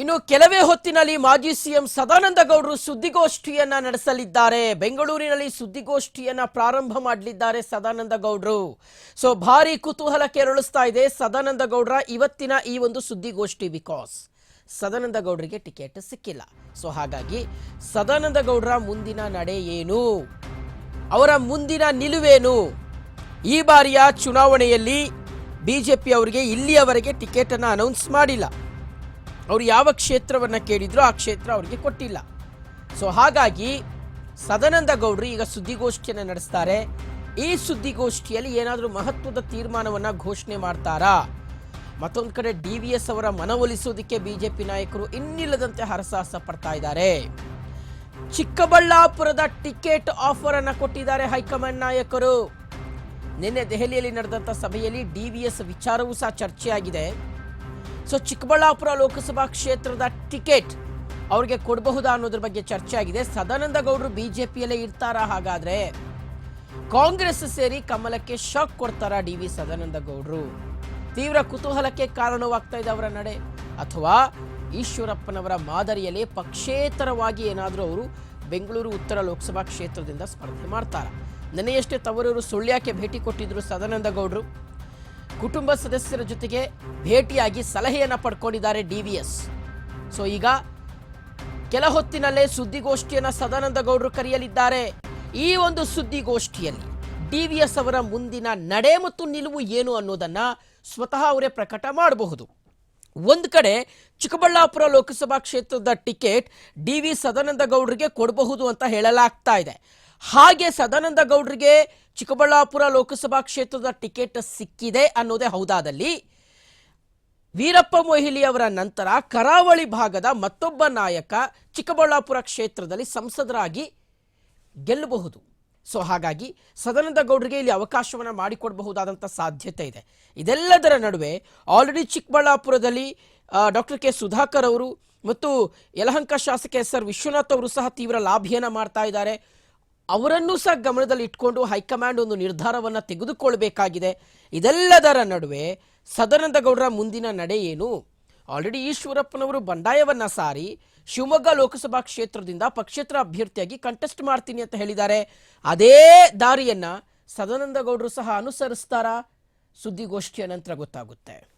ಇನ್ನು ಕೆಲವೇ ಹೊತ್ತಿನಲ್ಲಿ ಮಾಜಿ ಸಿಎಂ ಸದಾನಂದ ಗೌಡರು ಸುದ್ದಿಗೋಷ್ಠಿಯನ್ನ ನಡೆಸಲಿದ್ದಾರೆ. ಬೆಂಗಳೂರಿನಲ್ಲಿ ಸುದ್ದಿಗೋಷ್ಠಿಯನ್ನ ಪ್ರಾರಂಭ ಮಾಡಲಿದ್ದಾರೆ ಸದಾನಂದ ಗೌಡರು. ಸೊ ಭಾರಿ ಕುತೂಹಲ ಕೆರಳಿಸ್ತಾ ಇದೆ ಸದಾನಂದ ಗೌಡರ ಇವತ್ತಿನ ಈ ಒಂದು ಸುದ್ದಿಗೋಷ್ಠಿ ಬಿಕಾಸ್ ಸದಾನಂದ ಗೌಡರಿಗೆ ಟಿಕೆಟ್ ಸಿಕ್ಕಿಲ್ಲ. ಸೊ ಹಾಗಾಗಿ ಸದಾನಂದ ಗೌಡರ ಮುಂದಿನ ನಡೆ ಏನು? ಅವರ ಮುಂದಿನ ನಿಲುವೇನು? ಈ ಬಾರಿಯ ಚುನಾವಣೆಯಲ್ಲಿ ಬಿಜೆಪಿ ಅವರಿಗೆ ಇಲ್ಲಿಯವರೆಗೆ ಟಿಕೆಟ್ ಅನ್ನು ಅನೌನ್ಸ್ ಮಾಡಿಲ್ಲ. ಅವರು ಯಾವ ಕ್ಷೇತ್ರವನ್ನು ಕೇಳಿದ್ರು ಆ ಕ್ಷೇತ್ರ ಅವರಿಗೆ ಕೊಟ್ಟಿಲ್ಲ. ಸೊ ಹಾಗಾಗಿ ಸದಾನಂದ ಗೌಡರು ಈಗ ಸುದ್ದಿಗೋಷ್ಠಿಯನ್ನು ನಡೆಸ್ತಾರೆ. ಈ ಸುದ್ದಿಗೋಷ್ಠಿಯಲ್ಲಿ ಏನಾದರೂ ಮಹತ್ವದ ತೀರ್ಮಾನವನ್ನು ಘೋಷಣೆ ಮಾಡ್ತಾರಾ? ಮತ್ತೊಂದು ಕಡೆ ಡಿ ವಿ ಎಸ್ ಅವರ ಮನವೊಲಿಸೋದಕ್ಕೆ ಬಿಜೆಪಿ ನಾಯಕರು ಇನ್ನಿಲ್ಲದಂತೆ ಹರಸಾಹಸ ಪಡ್ತಾ ಇದ್ದಾರೆ. ಚಿಕ್ಕಬಳ್ಳಾಪುರದ ಟಿಕೆಟ್ ಆಫರ್ ಅನ್ನು ಕೊಟ್ಟಿದ್ದಾರೆ ಹೈಕಮಾಂಡ್ ನಾಯಕರು. ನಿನ್ನೆ ದೆಹಲಿಯಲ್ಲಿ ನಡೆದಂಥ ಸಭೆಯಲ್ಲಿ ಡಿ ವಿ ಎಸ್ ವಿಚಾರವೂ ಸಹ ಚರ್ಚೆಯಾಗಿದೆ. ಸೊ ಚಿಕ್ಕಬಳ್ಳಾಪುರ ಲೋಕಸಭಾ ಕ್ಷೇತ್ರದ ಟಿಕೆಟ್ ಅವ್ರಿಗೆ ಕೊಡಬಹುದಾ ಅನ್ನೋದ್ರ ಬಗ್ಗೆ ಚರ್ಚೆ ಆಗಿದೆ. ಸದಾನಂದ ಗೌಡರು ಬಿಜೆಪಿಯಲ್ಲೇ ಇರ್ತಾರಾ ಹಾಗಾದ್ರೆ? ಕಾಂಗ್ರೆಸ್ ಸೇರಿ ಕಮಲಕ್ಕೆ ಶಾಕ್ ಕೊಡ್ತಾರ ಡಿ ವಿ ಸದಾನಂದ ಗೌಡರು ತೀವ್ರ ಕುತೂಹಲಕ್ಕೆ ಕಾರಣವಾಗ್ತಾ ಇದೆ ಅವರ ನಡೆ. ಅಥವಾ ಈಶ್ವರಪ್ಪನವರ ಮಾದರಿಯಲ್ಲಿ ಪಕ್ಷೇತರವಾಗಿ ಏನಾದರೂ ಅವರು ಬೆಂಗಳೂರು ಉತ್ತರ ಲೋಕಸಭಾ ಕ್ಷೇತ್ರದಿಂದ ಸ್ಪರ್ಧೆ ಮಾಡ್ತಾರ? ನೆನೆಯಷ್ಟೇ ತವರೂರು ಸುಳ್ಯಕ್ಕೆ ಭೇಟಿ ಕೊಟ್ಟಿದ್ರು ಸದಾನಂದ ಗೌಡರು ಕುಟುಂಬ ಸದಸ್ಯರ ಜೊತೆಗೆ ಭೇಟಿಯಾಗಿ ಸಲಹೆಯನ್ನು ಪಡ್ಕೊಂಡಿದ್ದಾರೆ ಡಿ ವಿ ಎಸ್. ಸೊ ಈಗ ಕೆಲ ಹೊತ್ತಿನಲ್ಲೇ ಸುದ್ದಿಗೋಷ್ಠಿಯನ್ನು ಸದಾನಂದ ಗೌಡರು ಕರೆಯಲಿದ್ದಾರೆ. ಈ ಒಂದು ಸುದ್ದಿಗೋಷ್ಠಿಯಲ್ಲಿ ಡಿ ವಿ ಎಸ್ ಅವರ ಮುಂದಿನ ನಡೆ ಮತ್ತು ನಿಲುವು ಏನು ಅನ್ನೋದನ್ನು ಸ್ವತಃ ಅವರೇ ಪ್ರಕಟ ಮಾಡಬಹುದು. ಒಂದು ಕಡೆ ಚಿಕ್ಕಬಳ್ಳಾಪುರ ಲೋಕಸಭಾ ಕ್ಷೇತ್ರದ ಟಿಕೆಟ್ ಡಿ ವಿ ಸದಾನಂದ ಗೌಡರಿಗೆ ಕೊಡಬಹುದು ಅಂತ ಹೇಳಲಾಗ್ತಾ ಇದೆ. ಹಾಗೆ ಸದಾನಂದ ಗೌಡರಿಗೆ ಚಿಕ್ಕಬಳ್ಳಾಪುರ ಲೋಕಸಭಾ ಕ್ಷೇತ್ರದ ಟಿಕೆಟ್ ಸಿಕ್ಕಿದೆ ಅನ್ನೋದೇ ಹೌದಾದಲ್ಲಿ ವೀರಪ್ಪ ಮೊಹಿಲಿ ಅವರ ನಂತರ ಕರಾವಳಿ ಭಾಗದ ಮತ್ತೊಬ್ಬ ನಾಯಕ ಚಿಕ್ಕಬಳ್ಳಾಪುರ ಕ್ಷೇತ್ರದಲ್ಲಿ ಸಂಸದರಾಗಿ ಗೆಲ್ಲಬಹುದು. ಸೊ ಹಾಗಾಗಿ ಸದಾನಂದ ಗೌಡರಿಗೆ ಇಲ್ಲಿ ಅವಕಾಶವನ್ನು ಮಾಡಿಕೊಡಬಹುದಾದಂಥ ಸಾಧ್ಯತೆ ಇದೆ. ಇದೆಲ್ಲದರ ನಡುವೆ ಆಲ್ರೆಡಿ ಚಿಕ್ಕಬಳ್ಳಾಪುರದಲ್ಲಿ ಡಾಕ್ಟರ್ ಕೆ ಸುಧಾಕರ್ ಅವರು ಮತ್ತು ಯಲಹಂಕ ಶಾಸಕ ಎಸ್ ಆರ್ ವಿಶ್ವನಾಥ್ ಅವರು ಸಹ ತೀವ್ರ ಲಾಭಿಯನ್ನು ಮಾಡ್ತಾ ಇದ್ದಾರೆ. ಅವರನ್ನೂ ಸಹ ಗಮನದಲ್ಲಿ ಇಟ್ಕೊಂಡು ಹೈಕಮಾಂಡ್ ಒಂದು ನಿರ್ಧಾರವನ್ನು ತೆಗೆದುಕೊಳ್ಬೇಕಾಗಿದೆ. ಇದೆಲ್ಲದರ ನಡುವೆ ಸದಾನಂದ ಗೌಡರ ಮುಂದಿನ ನಡೆ ಏನು? ಆಲ್ರೆಡಿ ಈಶ್ವರಪ್ಪನವರು ಬಂಡಾಯವನ್ನ ಸಾರಿ ಶಿವಮೊಗ್ಗ ಲೋಕಸಭಾ ಕ್ಷೇತ್ರದಿಂದ ಪಕ್ಷೇತರ ಅಭ್ಯರ್ಥಿಯಾಗಿ ಕಂಟೆಸ್ಟ್ ಮಾಡ್ತೀನಿ ಅಂತ ಹೇಳಿದ್ದಾರೆ. ಅದೇ ದಾರಿಯನ್ನ ಸದಾನಂದ ಗೌಡರು ಸಹ ಅನುಸರಿಸ್ತಾರಾ? ಸುದ್ದಿಗೋಷ್ಠಿಯ ನಂತರ ಗೊತ್ತಾಗುತ್ತೆ.